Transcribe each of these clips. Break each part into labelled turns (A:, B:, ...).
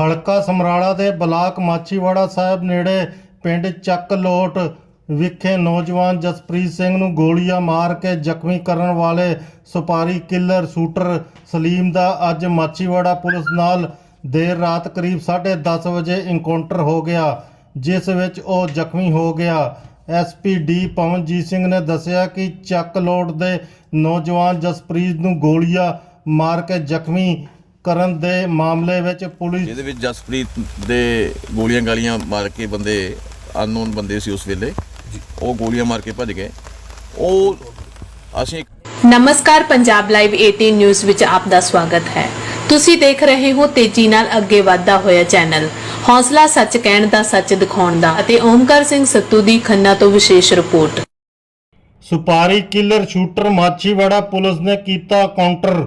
A: ਹਲਕਾ ਸਮਰਾਲਾ ਦੇ ਬਲਾਕ ਮਾਚੀਵਾੜਾ ਸਾਹਿਬ ਨੇੜੇ ਪਿੰਡ ਚੱਕ ਲੋਟ ਵਿਖੇ ਨੌਜਵਾਨ ਜਸਪ੍ਰੀਤ ਸਿੰਘ ਨੂੰ ਗੋਲੀਆਂ ਮਾਰ ਕੇ ਜ਼ਖਮੀ ਕਰਨ ਵਾਲੇ ਸੁਪਾਰੀ ਕਿਲਰ ਸ਼ੂਟਰ ਸਲੀਮ ਦਾ ਅੱਜ ਮਾਚੀਵਾੜਾ ਪੁਲਿਸ ਨਾਲ ਦੇਰ ਰਾਤ ਕਰੀਬ 10:30 ਵਜੇ ਇਨਕਾਊਂਟਰ ਹੋ ਗਿਆ, ਜਿਸ ਵਿੱਚ ਉਹ ਜ਼ਖਮੀ ਹੋ ਗਿਆ। ਐਸਪੀਡੀ ਪਵਨਜੀਤ ਸਿੰਘ ਨੇ ਦੱਸਿਆ ਕਿ ਚੱਕ ਲੋਟ ਦੇ ਨੌਜਵਾਨ ਜਸਪ੍ਰੀਤ ਨੂੰ ਗੋਲੀਆਂ ਮਾਰ ਕੇ ਜ਼ਖਮੀ ਕਰਨ ਦੇ ਮਾਮਲੇ ਵਿੱਚ ਪੁਲਿਸ
B: ਜਿਹਦੇ ਵਿੱਚ ਜਸਪ੍ਰੀਤ ਦੇ ਗੋਲੀਆਂ ਗਾਲੀਆਂ ਮਾਰ ਕੇ ਬੰਦੇ ਅਨਨੋਨ ਬੰਦੇ ਸੀ ਉਸ ਵੇਲੇ। ਉਹ ਗੋਲੀਆਂ ਮਾਰ ਕੇ ਭੱਜ ਗਏ। ਉਹ ਅਸੀਂ
C: ਨਮਸਕਾਰ ਪੰਜਾਬ ਲਾਈਵ 18 ਨਿਊਜ਼ ਵਿੱਚ ਆਪ ਦਾ ਸਵਾਗਤ ਹੈ। ਤੁਸੀਂ ਦੇਖ ਰਹੇ ਹੋ ਤੇਜ਼ੀ ਨਾਲ ਅੱਗੇ ਵਧਦਾ ਹੋਇਆ ਚੈਨਲ। ਹੌਸਲਾ ਸੱਚ ਕਹਿਣ ਦਾ ਸੱਚ ਦਿਖਾਉਣ ਦਾ ਅਤੇ ਓਮਕਾਰ ਸਿੰਘ ਸੱਤੂ ਦੀ ਖੰਨਾ ਤੋਂ ਵਿਸ਼ੇਸ਼ report.
A: Supari killer shooter Machhiwara police ਨੇ ਕੀਤਾ ਕਾਊਂਟਰ।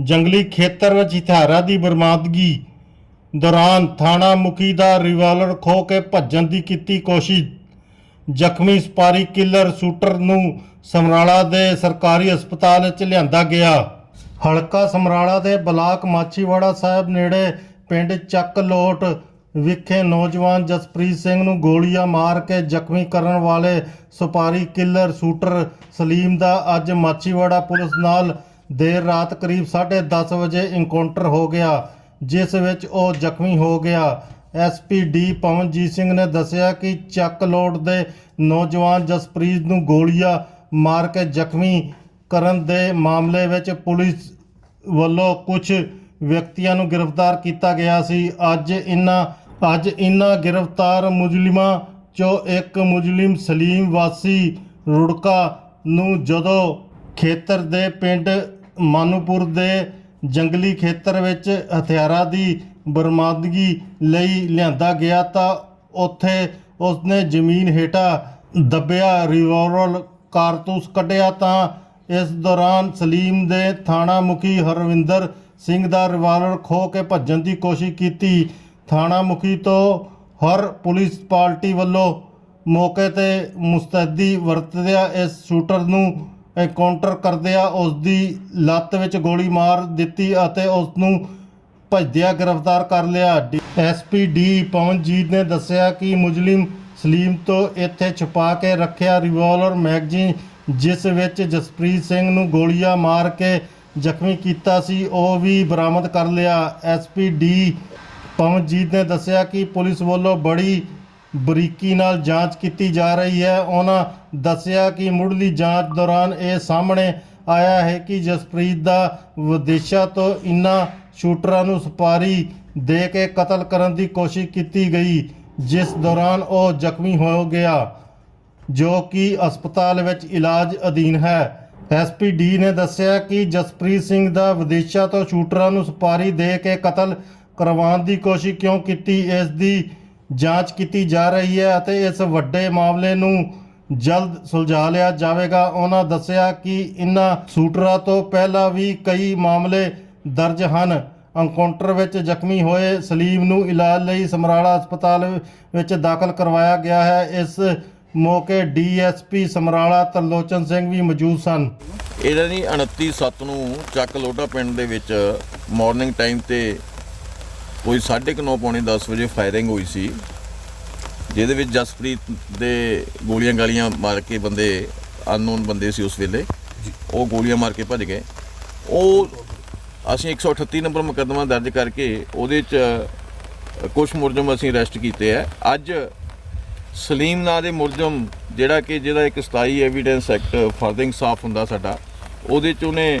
A: ਜੰਗਲੀ ਖੇਤਰ ਵਿੱਚ ਹਥਿਆਰਾਂ ਦੀ ਬਰਮਾਦਗੀ ਦੌਰਾਨ ਥਾਣਾ ਮੁਖੀ ਦਾ ਰਿਵਾਲਵਰ ਖੋ ਕੇ ਭੱਜਣ ਦੀ ਕੀਤੀ ਕੋਸ਼ਿਸ਼। ਜ਼ਖਮੀ ਸੁਪਾਰੀ ਕਿਲਰ ਸ਼ੂਟਰ ਨੂੰ ਸਮਰਾਲਾ ਦੇ ਸਰਕਾਰੀ ਹਸਪਤਾਲ ਵਿੱਚ ਲਿਆਂਦਾ ਗਿਆ। ਹਲਕਾ ਸਮਰਾਲਾ ਦੇ ਬਲਾਕ ਮਾਛੀਵਾੜਾ ਸਾਹਿਬ ਨੇੜੇ ਪਿੰਡ ਚੱਕ ਲੋਟ ਵਿਖੇ ਨੌਜਵਾਨ ਜਸਪ੍ਰੀਤ ਸਿੰਘ ਨੂੰ ਗੋਲੀਆਂ ਮਾਰ ਕੇ ਜ਼ਖਮੀ ਕਰਨ ਵਾਲੇ ਸੁਪਾਰੀ ਕਿਲਰ ਸ਼ੂਟਰ ਸਲੀਮ ਦਾ ਅੱਜ ਮਾਛੀਵਾੜਾ ਪੁਲਿਸ ਨਾਲ ਦੇਰ ਰਾਤ ਕਰੀਬ 10:30 ਵਜੇ ਇਨਕਾਊਂਟਰ ਹੋ ਗਿਆ, ਜਿਸ ਵਿੱਚ ਉਹ ਜ਼ਖਮੀ ਹੋ ਗਿਆ। ਐਸਪੀਡੀ ਪਵਨਜੀਤ ਸਿੰਘ ਨੇ ਦੱਸਿਆ ਕਿ ਚੱਕ ਲੋਟ ਦੇ ਨੌਜਵਾਨ ਜਸਪ੍ਰੀਤ ਨੂੰ ਗੋਲੀਆਂ ਮਾਰ ਕੇ ਜ਼ਖਮੀ ਕਰਨ ਦੇ ਮਾਮਲੇ ਵਿੱਚ ਪੁਲਿਸ ਵੱਲੋਂ ਕੁਝ ਵਿਅਕਤੀਆਂ ਨੂੰ ਗ੍ਰਿਫਤਾਰ ਕੀਤਾ ਗਿਆ ਸੀ। ਅੱਜ ਇਨ੍ਹਾਂ ਅੱਜ ਇਨ੍ਹਾਂ ਗ੍ਰਿਫਤਾਰ ਮੁਜਲਿਮਾਂ ਚੋਂ ਇੱਕ ਮੁਜਲਿਮ ਸਲੀਮ ਵਾਸੀ ਰੁੜਕਾ ਨੂੰ ਜਦੋਂ ਖੇਤਰ ਦੇ ਪਿੰਡ ਮਾਨੂਪੁਰ ਦੇ ਜੰਗਲੀ ਖੇਤਰ ਵਿੱਚ ਹਥਿਆਰਾਂ ਦੀ ਬਰਮਾਦਗੀ ਲਈ ਲਿਆਂਦਾ ਗਿਆ ਤਾਂ ਉੱਥੇ ਉਸਨੇ ਜ਼ਮੀਨ ਹੇਠਾਂ ਦੱਬਿਆ ਰਿਵਾਲਵਰ ਕਾਰਤੂਸ ਕੱਢਿਆ ਤਾਂ ਇਸ ਦੌਰਾਨ ਸਲੀਮ ਦੇ ਥਾਣਾ ਮੁਖੀ ਹਰਵਿੰਦਰ ਸਿੰਘ ਦਾ ਰਿਵਾਲਵਰ ਖੋ ਕੇ ਭੱਜਣ ਦੀ ਕੋਸ਼ਿਸ਼ ਕੀਤੀ। ਥਾਣਾ ਮੁਖੀ ਤੋਂ ਹਰ ਪੁਲਿਸ ਪਾਰਟੀ ਵੱਲੋਂ ਮੌਕੇ ਤੇ ਮੁਸਤੈਦੀ ਵਰਤਦਿਆਂ ਇਸ ਸ਼ੂਟਰ ਨੂੰ ਐਨਕਾਊਂਟਰ ਕਰਦਿਆਂ ਉਸ ਦੀ ਲੱਤ ਵਿੱਚ ਗੋਲੀ ਮਾਰ ਦਿੱਤੀ ਅਤੇ ਉਸ ਨੂੰ ਭੱਜਦਿਆਂ ਗ੍ਰਿਫਤਾਰ ਕਰ ਲਿਆ। ਐਸਪੀਡੀ ਪਵਨਜੀਤ ਨੇ ਦੱਸਿਆ ਕਿ ਮੁਜਲਿਮ ਸਲੀਮ ਤੋਂ ਇੱਥੇ ਛੁਪਾ ਕੇ ਰੱਖਿਆ ਰਿਵਾਲਵਰ ਮੈਗਜ਼ੀਨ ਜਿਸ ਵਿੱਚ ਜਸਪ੍ਰੀਤ ਸਿੰਘ ਨੂੰ ਗੋਲੀਆਂ ਮਾਰ ਕੇ ਜ਼ਖਮੀ ਕੀਤਾ ਸੀ, ਉਹ ਵੀ ਬਰਾਮਦ ਕਰ ਲਿਆ। ਐਸਪੀਡੀ ਪਵਨਜੀਤ ਨੇ ਦੱਸਿਆ ਕਿ ਪੁਲਿਸ ਵੱਲੋਂ ਬੜੀ ਬਰੀਕੀ ਨਾਲ ਜਾਂਚ ਕੀਤੀ ਜਾ ਰਹੀ ਹੈ। ਉਹਨਾਂ ਦੱਸਿਆ ਕਿ ਮੁੱਢਲੀ ਜਾਂਚ ਦੌਰਾਨ ਇਹ ਸਾਹਮਣੇ ਆਇਆ ਹੈ ਕਿ ਜਸਪ੍ਰੀਤ ਦਾ ਵਿਦੇਸ਼ਾਂ ਤੋਂ ਇਨ੍ਹਾਂ ਸ਼ੂਟਰਾਂ ਨੂੰ ਸੁਪਾਰੀ ਦੇ ਕੇ ਕਤਲ ਕਰਨ ਦੀ ਕੋਸ਼ਿਸ਼ ਕੀਤੀ ਗਈ, ਜਿਸ ਦੌਰਾਨ ਉਹ ਜ਼ਖਮੀ ਹੋ ਗਿਆ, ਜੋ ਕਿ ਹਸਪਤਾਲ ਵਿੱਚ ਇਲਾਜ ਅਧੀਨ ਹੈ। ਐਸਪੀਡੀ ਨੇ ਦੱਸਿਆ ਕਿ ਜਸਪ੍ਰੀਤ ਸਿੰਘ ਦਾ ਵਿਦੇਸ਼ਾਂ ਤੋਂ ਸ਼ੂਟਰਾਂ ਨੂੰ ਸੁਪਾਰੀ ਦੇ ਕੇ ਕਤਲ ਕਰਵਾਉਣ ਦੀ ਕੋਸ਼ਿਸ਼ ਕਿਉਂ ਕੀਤੀ, ਇਸ ਦੀ ਜਾਂਚ ਕੀਤੀ ਜਾ ਰਹੀ ਹੈ ਅਤੇ ਇਸ ਵੱਡੇ ਮਾਮਲੇ ਨੂੰ ਜਲਦ ਸੁਲਝਾ ਲਿਆ ਜਾਵੇਗਾ। ਉਹਨਾਂ ਦੱਸਿਆ ਕਿ ਇਨ੍ਹਾਂ ਸ਼ੂਟਰਾਂ ਤੋਂ ਪਹਿਲਾਂ ਵੀ ਕਈ ਮਾਮਲੇ ਦਰਜ ਹਨ। ਐਨਕਾਊਂਟਰ ਵਿੱਚ ਜ਼ਖਮੀ ਹੋਏ ਸਲੀਮ ਨੂੰ ਇਲਾਜ ਲਈ ਸਮਰਾਲਾ ਹਸਪਤਾਲ ਵਿੱਚ ਦਾਖਲ ਕਰਵਾਇਆ ਗਿਆ ਹੈ। ਇਸ ਮੌਕੇ ਡੀਐਸਪੀ ਸਮਰਾਲਾ ਤਰਲੋਚਨ ਸਿੰਘ ਵੀ ਮੌਜੂਦ ਸਨ।
B: ਇਹਨਾਂ ਦੀ 29 ਸੱਤ ਨੂੰ ਚੱਕ ਲੋਟਾ ਪਿੰਡ ਦੇ ਵਿੱਚ ਮਾਰਨਿੰਗ ਟਾਈਮ ਤੇ ਕੋਈ 9:30 ਪੌਣੇ 10 ਵਜੇ ਫਾਇਰਿੰਗ ਹੋਈ ਸੀ। ਜਿਹਦੇ ਵਿੱਚ ਜਸਪ੍ਰੀਤ ਦੇ ਗੋਲੀਆਂ ਗਾਲੀਆਂ ਮਾਰ ਕੇ ਬੰਦੇ ਅਨਨੋਨ ਬੰਦੇ ਸੀ ਉਸ ਵੇਲੇ। ਉਹ ਗੋਲੀਆਂ ਮਾਰ ਕੇ ਭੱਜ ਗਏ। ਉਹ ਅਸੀਂ 138 ਨੰਬਰ ਮੁਕੱਦਮਾ ਦਰਜ ਕਰਕੇ ਉਹਦੇ ਚ ਕੁਝ ਮੁਲਜ਼ਮ ਅਸੀਂ ਅਰੈਸਟ ਕੀਤੇ ਆ। ਅੱਜ ਸਲੀਮ ਨਾਂ ਦੇ ਮੁਲਜ਼ਮ ਜਿਹੜਾ ਕਿ ਜਿਹਦਾ ਇੱਕ 27 ਐਵੀਡੈਂਸ ਐਕਟ ਫਰਦ ਇਨਸਾਫ ਹੁੰਦਾ ਸਾਡਾ ਉਹਦੇ ਚ ਉਹਨੇ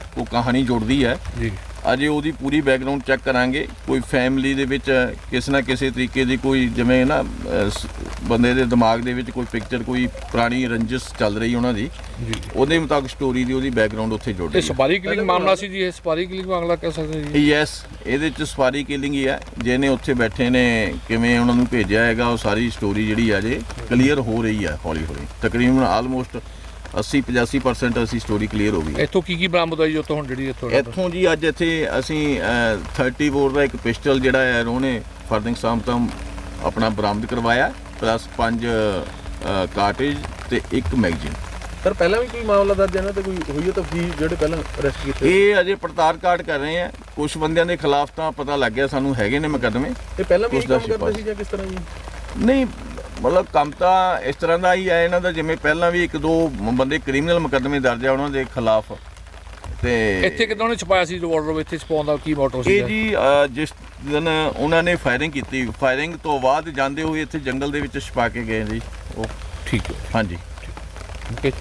B: ਉਹ ਕਹਾਣੀ ਜੁੜਦੀ ਹੈ।
D: ਜੀ।
B: ਅਜੇ ਉਹਦੀ ਪੂਰੀ ਬੈਕਗ੍ਰਾਉਂਡ ਚੈੱਕ ਕਰਾਂਗੇ। ਕੋਈ ਫੈਮਿਲੀ ਦੇ ਵਿੱਚ ਕਿਸੇ ਨਾ ਕਿਸੇ ਤਰੀਕੇ ਦੀ ਕੋਈ ਜਿਵੇਂ ਨਾ ਬੰਦੇ ਦੇ ਦਿਮਾਗ ਦੇ ਵਿੱਚ ਕੋਈ ਪਿਕਚਰ ਕੋਈ ਪੁਰਾਣੀ ਰੰਜਿਸ਼ ਚੱਲ ਰਹੀ ਉਹਨਾਂ ਦੀ
D: ਜੀ।
B: ਉਹਦੇ ਮੁਤਾਬਕ ਸਟੋਰੀ ਦੀ ਉਹਦੀ ਬੈਕਗ੍ਰਾਉਂਡ ਉੱਥੇ ਜੁੜ
D: ਇਹ
B: ਰਹੀ ਹੈ।
D: ਸਪਾਰੀ ਕਿਲਿੰਗ ਮਾਮਲਾ ਸੀ ਜੀ ਇਹ ਸਪਾਰੀ ਕਿਲਿੰਗ ਮਾਮਲਾ ਕਹਿ ਸਕਦੇ ਜੀ।
B: ਯੈਸ ਇਹਦੇ ਚ ਸਵਾਰੀ ਕਿਲਿੰਗ ਹੀ ਹੈ। ਜਿਹਨੇ ਉੱਥੇ ਬੈਠੇ ਨੇ ਕਿਵੇਂ ਉਹਨਾਂ ਨੂੰ ਭੇਜਿਆ ਹੈਗਾ ਉਹ ਸਾਰੀ ਸਟੋਰੀ ਜਿਹੜੀ ਆ ਜੇ ਕਲੀਅਰ ਹੋ ਰਹੀ ਹੈ ਹੌਲੀ ਹੌਲੀ ਤਕਰੀਬਨ ਆਲਮੋਸਟ 80 85% ਅਸੀਂ ਸਟੋਰੀ ਕਲੀਅਰ ਹੋ ਗਈ।
D: ਇੱਥੋਂ ਕੀ ਕੀ ਬਰਾਮਦ ਹੋਈ ਉੱਥੋਂ ਹੁਣ ਜਿਹੜੀ ਇੱਥੋਂ
B: ਇੱਥੋਂ ਜੀ ਅੱਜ ਇੱਥੇ ਅਸੀਂ ਅਹ, 30 ਬੋਰ ਦਾ ਇੱਕ ਪਿਸਟਲ ਜਿਹੜਾ ਹੈ ਉਹਨੇ ਫਰਦਿੰਗ ਸਾਮ ਤੋਂ ਆਪਣਾ ਬਰਾਮਦ ਕਰਵਾਇਆ ਪਲੱਸ 5 ਕਾਰਟੇਜ ਤੇ ਇੱਕ ਮੈਗਜ਼ੀਨ
E: ਸਰ ਪਹਿਲਾਂ ਵੀ ਕੋਈ ਮਾਮਲਾ ਦਰਜ ਹੈ ਨਾ ਤੇ ਕੋਈ ਹੋਈ ਹੈ ਤਫਤੀਸ਼ ਜਿਹੜੇ ਪਹਿਲਾਂ ਅਰੈਸਟ ਕੀਤੇ
B: ਇਹ ਅਜੇ ਪੜਤਾਲ ਕਾਰਡ ਕਰ ਰਹੇ ਆ ਕੁਝ ਬੰਦਿਆਂ ਦੇ ਖਿਲਾਫ ਤਾਂ ਪਤਾ ਲੱਗ ਗਿਆ ਸਾਨੂੰ ਹੈਗੇ ਨੇ ਮੁਕੱਦਮੇ।
E: ਇਹ ਪਹਿਲਾਂ ਵੀ ਕੰਮ ਕਰਦੇ। ਸੀ ਜਾਂ ਕਿਸ ਤਰ੍ਹਾਂ ਜੀ?
B: ਨਹੀਂ ਮਤਲਬ ਕੰਮ ਤਾਂ ਇਸ ਤਰ੍ਹਾਂ ਦਾ ਹੀ ਹੈ ਇਹਨਾਂ ਦਾ ਜਿਵੇਂ ਪਹਿਲਾਂ ਵੀ ਇੱਕ ਦੋ ਬੰਦੇ ਕ੍ਰਿਮੀਨਲ ਮੁਕੱਦਮੇ ਦਰਜ ਆ ਉਹਨਾਂ ਦੇ ਖਿਲਾਫ ਤੇ
D: ਇੱਥੇ ਕਿਦਾਂ ਉਹਨੇ ਛਪਾਇਆ ਸੀ ਰਿਵਾਲਵਰ? ਇੱਥੇ ਛਪਾਉਣ ਦਾ ਕੀ ਮੋਟਿਵ ਸੀ
B: ਇਹ ਜੀ ਜਿਸ ਦਿਨ ਉਹਨਾਂ ਨੇ ਫਾਇਰਿੰਗ ਕੀਤੀ ਫਾਇਰਿੰਗ ਤੋਂ ਬਾਅਦ ਜਾਂਦੇ ਹੋਏ ਇੱਥੇ ਜੰਗਲ ਦੇ ਵਿੱਚ ਛਪਾ ਕੇ ਗਏ ਜੀ ਉਹ।
D: ਠੀਕ ਹੈ।
B: ਹਾਂਜੀ।
D: ਓਕੇ।